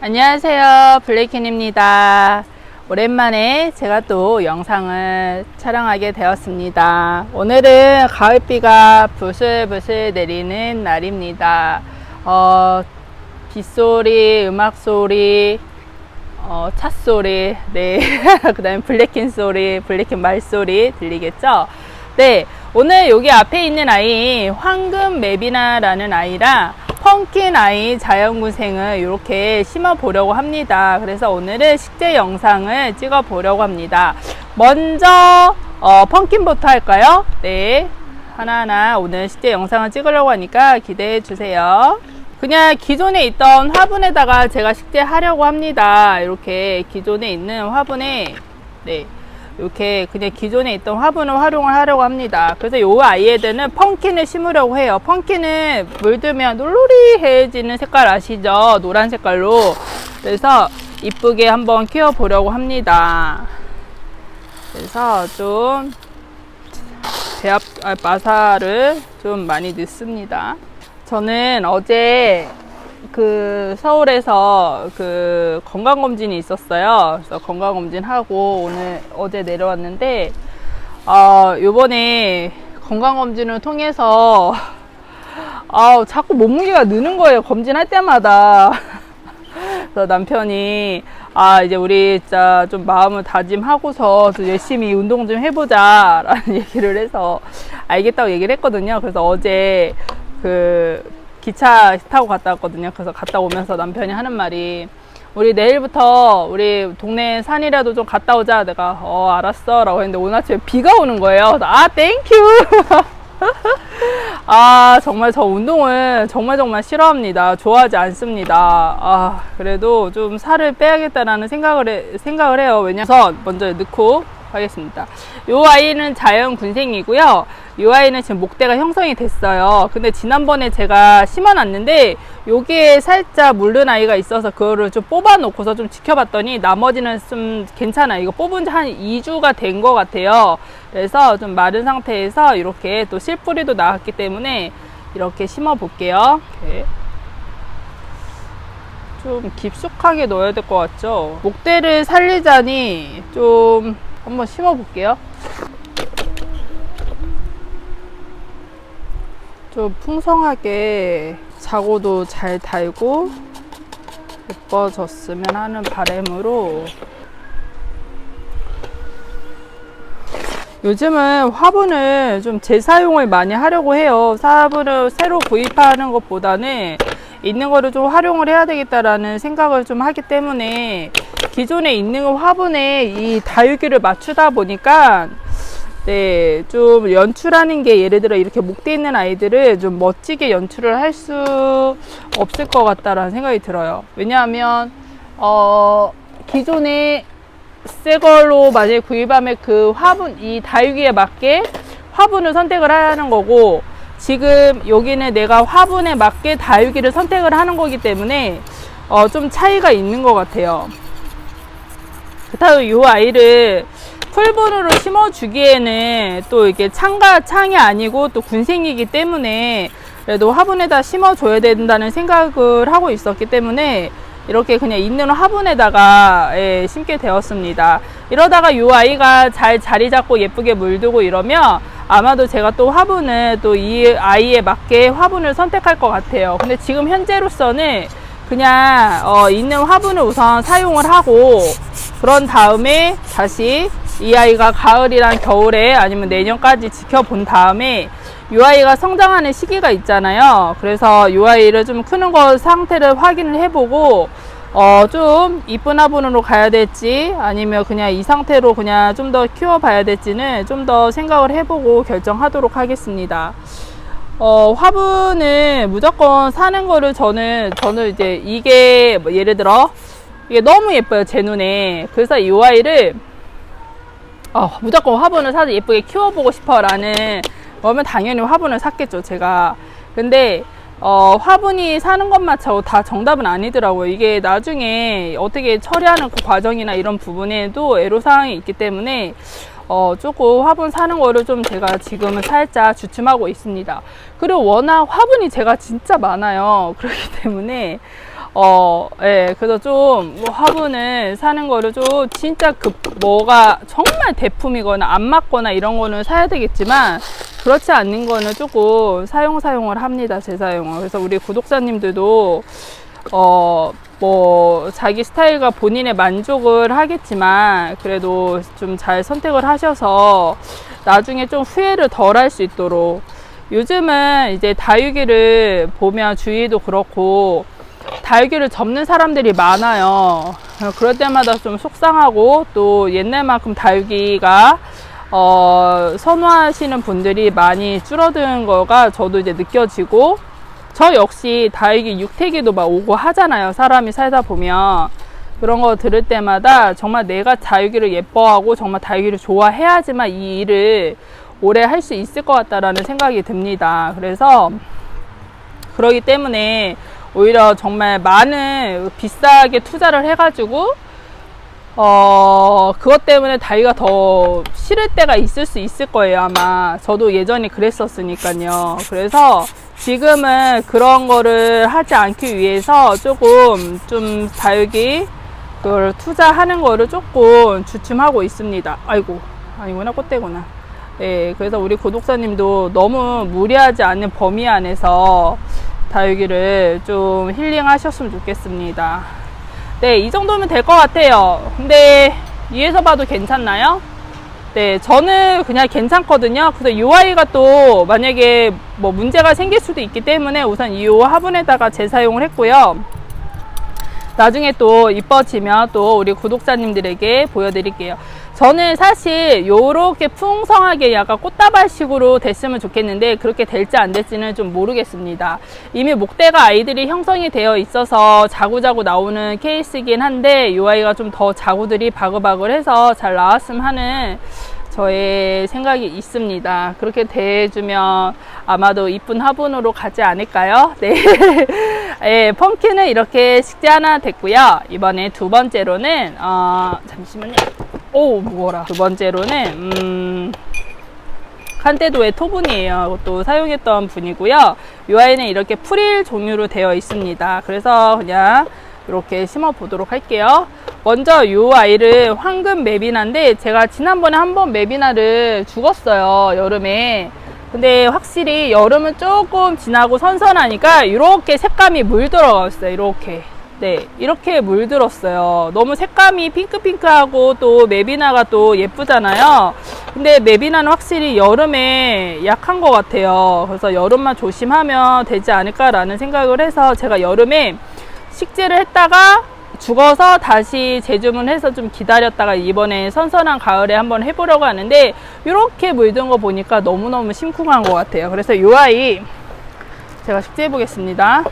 안녕하세요. 블레이켄입니다. 오랜만에 제가 또 영상을 촬영하게 되었습니다. 오늘은 가을비가 부슬부슬 내리는 날입니다. 어, 빗소리, 음악소리, 어, 차 소리, 네. 그 다음에 블랙킨 소리, 블랙킨 말소리 들리겠죠? 네. 오늘 여기 앞에 있는 아이, 황금 맵이나라는 아이랑 펑킨 아이 자연구생을 이렇게 심어 보려고 합니다. 그래서 오늘은 식재 영상을 찍어 보려고 합니다. 먼저, 어, 펑킨부터 할까요? 네. 하나하나 오늘 식재 영상을 찍으려고 하니까 기대해 주세요. 그냥 기존에 있던 화분에다가 제가 식재하려고 합니다. 이렇게 기존에 있는 화분에 네 이렇게 그냥 기존에 있던 화분을 활용을 하려고 합니다. 그래서 요 아이애들은 펑킨을 심으려고 해요. 펑킨은 물들면 놀놀이해지는 색깔 아시죠? 노란 색깔로 그래서 이쁘게 한번 키워 보려고 합니다. 그래서 좀 배합 아, 마사를 좀 많이 넣습니다. 저는 어제 그 서울에서 그 건강검진이 있었어요. 그래서 건강검진 하고 오늘 어제 내려왔는데, 어, 요번에 건강검진을 통해서, 아 자꾸 몸무게가 느는 거예요. 검진할 때마다. 그래서 남편이 아 이제 우리 진짜 좀 마음을 다짐하고서 또 열심히 운동 좀 해보자 라는 얘기를 해서 알겠다고 얘기를 했거든요. 그래서 어제 그 기차 타고 갔다 왔거든요. 그래서 갔다 오면서 남편이 하는 말이 우리 내일부터 우리 동네 산이라도 좀 갔다 오자. 내가 어 알았어 라고 했는데 오늘 아침에 비가 오는 거예요. 아 땡큐 아 정말 저 운동을 정말 정말 싫어합니다. 좋아하지 않습니다. 아 그래도 좀 살을 빼야겠다라는 생각을 해, 생각을 해요. 왜냐면 먼저 넣고 하겠습니다. 요 아이는 자연 군생이고요. 요 아이는 지금 목대가 형성이 됐어요. 근데 지난번에 제가 심어놨는데 여기에 살짝 물른 아이가 있어서 그거를 좀 뽑아놓고서 좀 지켜봤더니 나머지는 좀 괜찮아. 이거 뽑은 지 한 2주가 된 것 같아요. 그래서 좀 마른 상태에서 이렇게 또 실뿌리도 나왔기 때문에 이렇게 심어 볼게요. 좀 깊숙하게 넣어야 될 것 같죠? 목대를 살리자니 좀 한번 심어 볼게요. 좀 풍성하게 자고도 잘 달고 예뻐졌으면 하는 바람으로 요즘은 화분을 좀 재사용을 많이 하려고 해요. 화분을 새로 구입하는 것보다는 있는 거를 좀 활용을 해야 되겠다라는 생각을 좀 하기 때문에 기존에 있는 화분에 이 다육이를 맞추다 보니까 네, 좀 연출하는 게 예를 들어 이렇게 목대 있는 아이들을 좀 멋지게 연출을 할 수 없을 것 같다라는 생각이 들어요. 왜냐하면 어, 기존에 새 걸로 만약에 구입하면 그 화분, 이 다육이에 맞게 화분을 선택을 하는 거고 지금 여기는 내가 화분에 맞게 다육이를 선택을 하는 거기 때문에 어, 좀 차이가 있는 것 같아요. 그렇다고 이 아이를 풀분으로 심어주기에는 또 이게 창가 창이 아니고 또 군생이기 때문에 그래도 화분에다 심어줘야 된다는 생각을 하고 있었기 때문에 이렇게 그냥 있는 화분에다가 예, 심게 되었습니다. 이러다가 이 아이가 잘 자리 잡고 예쁘게 물두고 이러면 아마도 제가 또 화분을 또 이 아이에 맞게 화분을 선택할 것 같아요. 근데 지금 현재로서는 그냥 어, 있는 화분을 우선 사용을 하고 그런 다음에 다시 이 아이가 가을이랑 겨울에 아니면 내년까지 지켜본 다음에 이 아이가 성장하는 시기가 있잖아요. 그래서 이 아이를 좀 크는 거 상태를 확인을 해보고 어, 좀 이쁜 화분으로 가야 될지 아니면 그냥 이 상태로 그냥 좀 더 키워봐야 될지는 좀 더 생각을 해보고 결정하도록 하겠습니다. 어, 화분을 무조건 사는 거를 저는, 저는 이제 이게 뭐 예를 들어 이게 너무 예뻐요, 제 눈에. 그래서 이 아이를 어, 무조건 화분을 사서 예쁘게 키워보고 싶어 라는 거면 당연히 화분을 샀겠죠, 제가. 근데 어, 화분이 사는 것만 다 정답은 아니더라고요. 이게 나중에 어떻게 처리하는 그 과정이나 이런 부분에도 애로사항이 있기 때문에 어, 조금 화분 사는 거를 좀 제가 지금은 살짝 주춤하고 있습니다. 그리고 워낙 화분이 제가 진짜 많아요. 그렇기 때문에 어, 예, 그래서 좀 뭐 화분을 사는 거를 좀 진짜 급, 뭐가 정말 대품이거나 안 맞거나 이런 거는 사야 되겠지만 그렇지 않는 거는 조금 사용 사용을 합니다. 재사용을. 그래서 우리 구독자님들도 어, 뭐, 자기 스타일과 본인의 만족을 하겠지만, 그래도 좀 잘 선택을 하셔서, 나중에 좀 후회를 덜 할 수 있도록. 요즘은 이제 다육이를 보면 주위도 그렇고, 다육이를 접는 사람들이 많아요. 그럴 때마다 좀 속상하고, 또 옛날만큼 다육이가, 어, 선호하시는 분들이 많이 줄어든 거가 저도 이제 느껴지고, 저 역시 다육이 육태기도 막 오고 하잖아요. 사람이 살다 보면. 그런 거 들을 때마다 정말 내가 다육이를 예뻐하고 정말 다육이를 좋아해야지만 이 일을 오래 할 수 있을 것 같다라는 생각이 듭니다. 그래서 그러기 때문에 오히려 정말 많은 비싸게 투자를 해가지고 어, 그것 때문에 다이가 더 싫을 때가 있을 수 있을 거예요, 아마. 저도 예전에 그랬었으니까요. 그래서 지금은 그런 거를 하지 않기 위해서 조금 좀 다육이 그걸 투자하는 거를 조금 주춤하고 있습니다. 아이고, 아니구나, 꽃대구나. 예, 그래서 우리 구독자님도 너무 무리하지 않는 범위 안에서 다육이를 좀 힐링하셨으면 좋겠습니다. 네, 이 정도면 될 것 같아요. 근데 위에서 봐도 괜찮나요? 네, 저는 그냥 괜찮거든요. 그래서 이 아이가 또 만약에 뭐 문제가 생길 수도 있기 때문에 우선 이 화분에다가 재사용을 했고요. 나중에 또 이뻐지면 또 우리 구독자님들에게 보여드릴게요. 저는 사실 요렇게 풍성하게 약간 꽃다발식으로 됐으면 좋겠는데 그렇게 될지 안 될지는 좀 모르겠습니다. 이미 목대가 아이들이 형성이 되어 있어서 자구자구 나오는 케이스이긴 한데 이 아이가 좀 더 자구들이 바글바글해서 잘 나왔으면 하는 저의 생각이 있습니다. 그렇게 대해주면 아마도 이쁜 화분으로 가지 않을까요? 네. 예, 펌킨은 이렇게 식재 하나 됐고요. 이번에 두 번째로는, 어, 잠시만요. 오, 무거워라. 두 번째로는, 음, 칸테도의 토분이에요. 또 사용했던 분이고요. 이 아이는 이렇게 프릴 종류로 되어 있습니다. 그래서 그냥 이렇게 심어 보도록 할게요. 먼저 이 아이를 황금 메비나인데 제가 지난번에 한번 메비나를 죽었어요. 여름에. 근데 확실히 여름은 조금 지나고 선선하니까 이렇게 색감이 물들어갔어요. 이렇게. 네, 이렇게 물들었어요. 너무 색감이 핑크핑크하고 또 메비나가 또 예쁘잖아요. 근데 메비나는 확실히 여름에 약한 것 같아요. 그래서 여름만 조심하면 되지 않을까 라는 생각을 해서 제가 여름에 식재를 했다가 죽어서 다시 재주문해서 좀 기다렸다가 이번에 선선한 가을에 한번 해보려고 하는데 이렇게 물든 거 보니까 너무너무 심쿵한 것 같아요. 그래서 이 아이 제가 식재해 보겠습니다.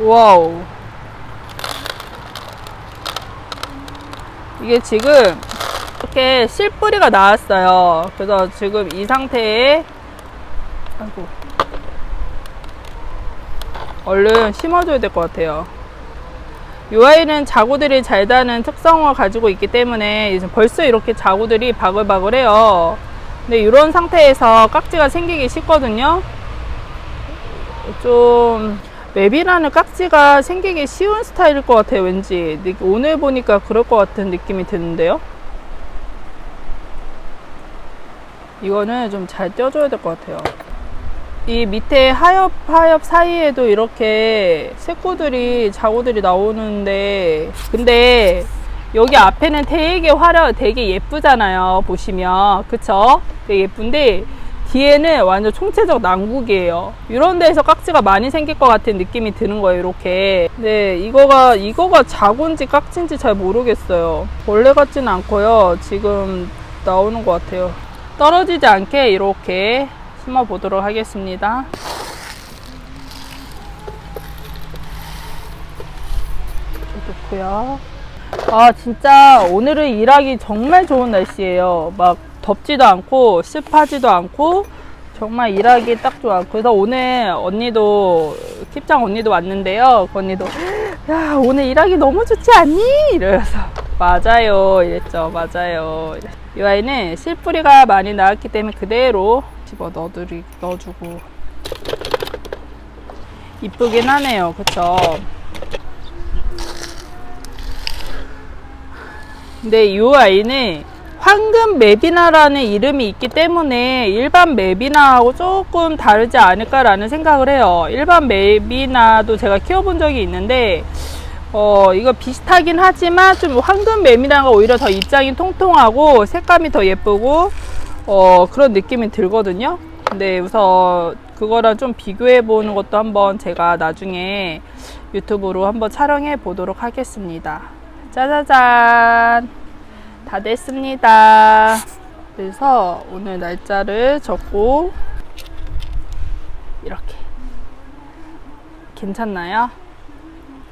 와우. 이게 지금 이렇게 실뿌리가 나왔어요. 그래서 지금 이 상태에 아이고 얼른 심어줘야 될 것 같아요. 이 아이는 자구들이 잘 다는 특성을 가지고 있기 때문에 이제 벌써 이렇게 자구들이 바글바글해요. 근데 이런 상태에서 깍지가 생기기 쉽거든요. 좀 맵이라는 깍지가 생기기 쉬운 스타일일 것 같아요. 왠지 오늘 보니까 그럴 것 같은 느낌이 드는데요. 이거는 좀 잘 떼어줘야 될 것 같아요. 이 밑에 하엽 하엽 사이에도 이렇게 새꼬들이 자구들이 나오는데 근데 여기 앞에는 되게 화려 되게 예쁘잖아요 보시면. 그쵸? 되게 예쁜데 뒤에는 완전 총체적 난국이에요. 이런 데에서 깍지가 많이 생길 것 같은 느낌이 드는 거예요 이렇게. 근데 이거가 이거가 자구인지 깍지인지 잘 모르겠어요. 원래 같지는 않고요. 지금 나오는 것 같아요. 떨어지지 않게 이렇게 심어 보도록 하겠습니다. 놓고요. 아 진짜 오늘은 일하기 정말 좋은 날씨예요. 막 덥지도 않고 습하지도 않고 정말 일하기 딱 좋아. 그래서 오늘 언니도 킵장 언니도 왔는데요. 그 언니도 야 오늘 일하기 너무 좋지 않니? 이러면서 맞아요. 이랬죠. 맞아요. 이 아이는 씨뿌리가 많이 나왔기 때문에 그대로 집어 넣어드리, 넣어주고. 이쁘긴 하네요. 그쵸? 근데 이 아이는 황금 맵이나라는 이름이 있기 때문에 일반 맵이나하고 조금 다르지 않을까라는 생각을 해요. 일반 맵이나도 제가 키워본 적이 있는데, 어, 이거 비슷하긴 하지만 좀 황금 맵이나가 오히려 더 입장이 통통하고 색감이 더 예쁘고, 어, 그런 느낌이 들거든요. 근데 우선 그거랑 좀 비교해 보는 것도 한번 제가 나중에 유튜브로 한번 촬영해 보도록 하겠습니다. 짜자잔! 다 됐습니다. 그래서 오늘 날짜를 적고 이렇게 괜찮나요?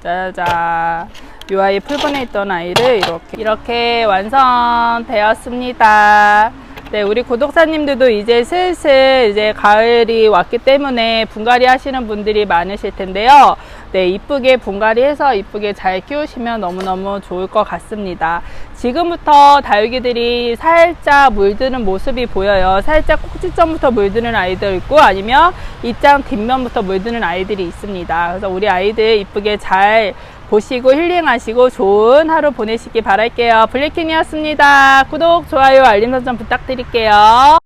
짜자잔. 이 아이 풀분에 있던 아이를 이렇게 이렇게 완성되었습니다. 네, 우리 구독자님들도 이제 슬슬 이제 가을이 왔기 때문에 분갈이 하시는 분들이 많으실 텐데요. 네, 이쁘게 분갈이 해서 이쁘게 잘 키우시면 너무너무 좋을 것 같습니다. 지금부터 다육이들이 살짝 물드는 모습이 보여요. 살짝 꼭지점부터 물드는 아이들 있고 아니면 입장 뒷면부터 물드는 아이들이 있습니다. 그래서 우리 아이들 이쁘게 잘 보시고 힐링하시고 좋은 하루 보내시기 바랄게요. 블랙킹이었습니다. 구독, 좋아요, 알림 설정 부탁드릴게요.